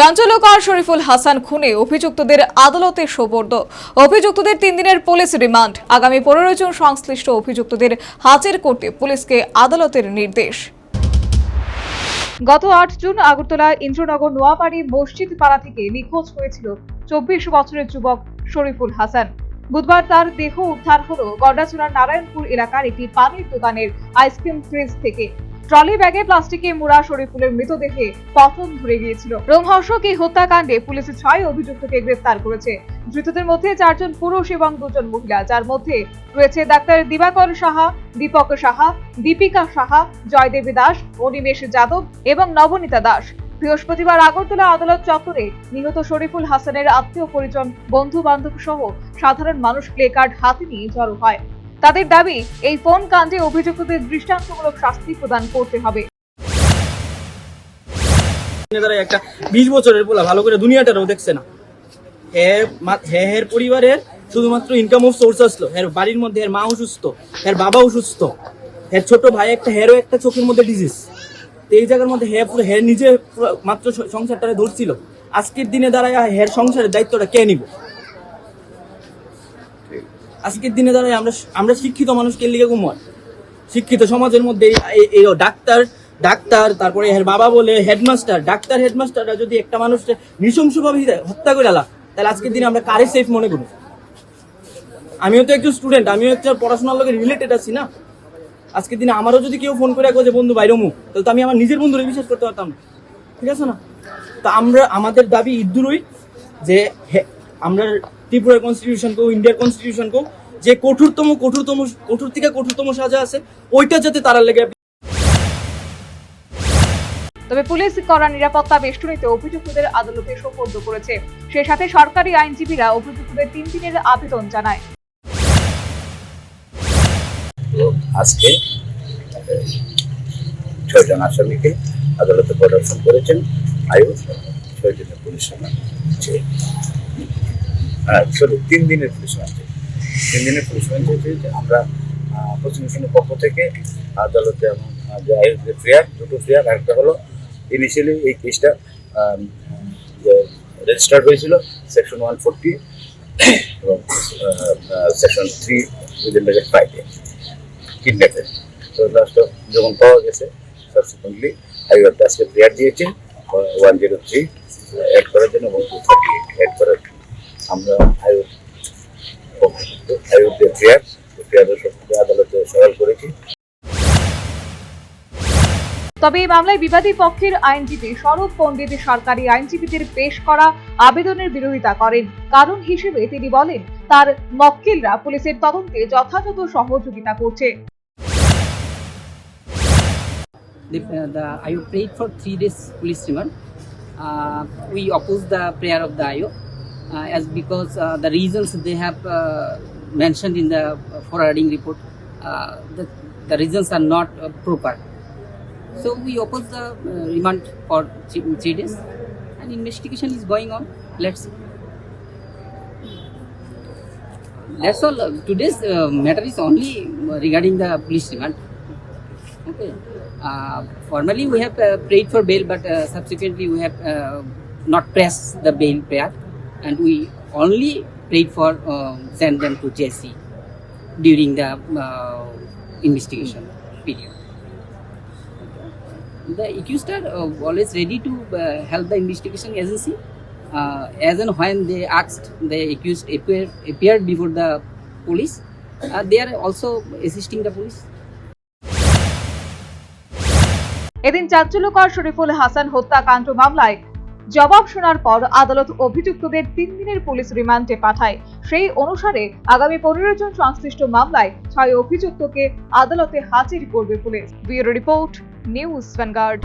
চাঞ্চল্যকর শরীফুল হাসান খুনে অভিযুক্তদের আদালতে সোপর্দ। অভিযুক্তদের তিন দিনের পুলিশ রিমান্ড। আগামী পনেরো জন সংশ্লিষ্ট অভিযুক্তদের হাজির করতে পুলিশকে আদালতের নির্দেশ। গত আট জুন আগরতলা ইন্দ্রনগর নোয়াবাড়ি মসজিদ পাড়া থেকে নিখোঁজ হয়েছিল চব্বিশ বছরের যুবক শরীফুল হাসান। বুধবার তার দেহ উদ্ধার হলো গন্ডাচুরার নারায়ণপুর এলাকার একটি পানির দোকানের আইসক্রিম ফ্রিজ থেকে। ট্রলি ব্যাগে প্লাস্টিকে মোড়া শরীফুলের মৃতদেহে পতন ধরে গিয়েছিল। রোমহর্ষক এই হত্যাকাণ্ডে পুলিশ ছয় অভিযুক্তকে গ্রেফতার করেছে। ধৃতদের মধ্যে চারজন পুরুষ এবং দুজন মহিলা, যার মধ্যে রয়েছে ডাক্তার দিবাকর সাহা, দীপক সাহা, দীপিকা সাহা, জয়দেবী দাস, অনিমেষ যাদব এবং নবনীতা দাস। বৃহস্পতিবার আগরতলা আদালত চত্বরে নিহত শরীফুল হাসানের আত্মীয় পরিজন বন্ধু বান্ধব সহ সাধারণ মানুষ প্লে কার্ড হাতে নিয়ে জড়ো হয়। তাদের দাবি, এই ফোন কাণ্ডে অভিযুক্তদের দৃষ্টান্তমূলক শাস্তি প্রদান করতে হবে। একটা বিশ বছরের পোলা, ভালো করে দুনিয়াটারও দেখছে না। হ্যাঁ হ্যাঁ পরিবারের শুধুমাত্র ইনকাম অফ সোর্স আসলো। হ্যার বাড়ির মধ্যে এর মা অসুস্থ এর বাবা অসুস্থ এর ছোট ভাই একটা, হেরও একটা চোখের মধ্যে ডিজিজ এই জায়গার মধ্যে হ্যাঁ পুরো হ্যাঁ নিজে মাত্র সংসারটারে ধরছিল। আজকের দিনে দাঁড়ায় হ্যার সংসারের দায়িত্বটা কে নিব? আজকের দিনে দাঁড়ায় আমরা আমরা শিক্ষিত মানুষকে লিগে ঘুমায় শিক্ষিত সমাজের মধ্যে এই- ডাক্তার ডাক্তার, তারপরে এর বাবা বলে হেডমাস্টার, ডাক্তার, হেডমাস্টাররা যদি একটা মানুষকে নৃশংসভাবে হত্যা করে আলা, তাহলে আজকের দিনে আমরা কারে সেফ মনে করি? আমিও তো একজন স্টুডেন্ট আমিও একটা পড়াশোনার লোকের রিলেটেড আছি না? আজকের দিনে আমারও যদি কেউ ফোন করে একো যে, বন্ধু বাইরমু তাহলে তো আমি আমার নিজের বন্ধুরে বিশ্বাস করতে পারতাম ঠিক আছে না? তো আমরা, আমাদের দাবি ইদ্দুরই যে আমরা ত্রিপুরার কনস্টিটিউশন কেউ ইন্ডিয়ার কনস্টিটিউশন কেউ যে কঠোরতম কঠোরতম কঠোর থেকে কঠোরতম সাজা আছে ওইটা যাতে তারা লেগে তবে পুলিশ করা নিরাপত্তা বেষ্টনীতে অভিযুক্তদের আদালতে সোপর্দ করেছে। সে সাথে সরকারি আইনজীবীরা অভিযুক্তদের তিন দিনের আবেদন জানায়। আজকে ছয়জন আসামিকে আদালতে প্রদর্শন করেছেন আয়ু ছয়জনের পুলিশ সরি তিন দিনের পুলিশ রিমান্ড তিন দিনের পুলিশ চেয়েছে আমরা প্রসিকিউশনের পক্ষ থেকে আদালতে যে আয়ুর যে দুটো ফেয়ার একটা হলো ইনিশিয়ালি এই কেসটা যে রেজিস্টার্ড হয়েছিল সেকশন ওয়ান ফোরটি এবং section three within bracket Friday কিডন্যাপের তো লাস্ট যখন পাওয়া গেছে সাবসিকুয়েন্টলি হাইওয়ে আজকে প্লেয়ার দিয়েছে ওয়ান জিরো থ্রি অ্যাড করার জন্য এবং টু থার্টি অ্যাড করার। আমরা হাইওয়ে হাইওয়ে প্লেয়ার প্লেয়ারের সঙ্গে আদালতে সরল করেছি। তবে এই মামলায় বিবাদী পক্ষের আইনজীবী স্বরূপ পণ্ডিত সরকারি আইনজীবীদের পেশ করা আবেদনের বিরোধিতা করেন। কারণ হিসেবে তিনি বলেন তার মক্কেলরা পুলিশের তদন্তে যথাযথ সহযোগিতা করছে। The, uh, the IO prayed for three days police remand. Uh, we oppose the prayer of the IO as because uh, the reasons they have uh, mentioned in the forwarding report, uh, the, the reasons are not uh, proper. So we oppose the uh, remand for three, days, and investigation is going on. Let's. That's all. Uh, Today's uh, matter is only regarding the police remand. Okay. Uh, formally, we have uh, prayed for bail, but uh, subsequently we have uh, not pressed the bail prayer, and we only prayed for uh, send them to JC during the uh, investigation period. The accused are uh, always ready to uh, help the investigation agency. Uh, as and when they asked, the accused appear, appeared before the police. Uh, they are also assisting the police. এদিন চাঞ্চল্যকর শরীফুল হাসান হত্যাকাণ্ড মামলায় জবাব শোনার পর আদালত অভিযুক্তদের তিন দিনের পুলিশ রিমান্ডে পাঠায়। সেই অনুসারে আগামী পনেরো জন সংশ্লিষ্ট মামলায় ছয় অভিযুক্তকে আদালতে হাজির করবে police. Bureau report, news Vanguard.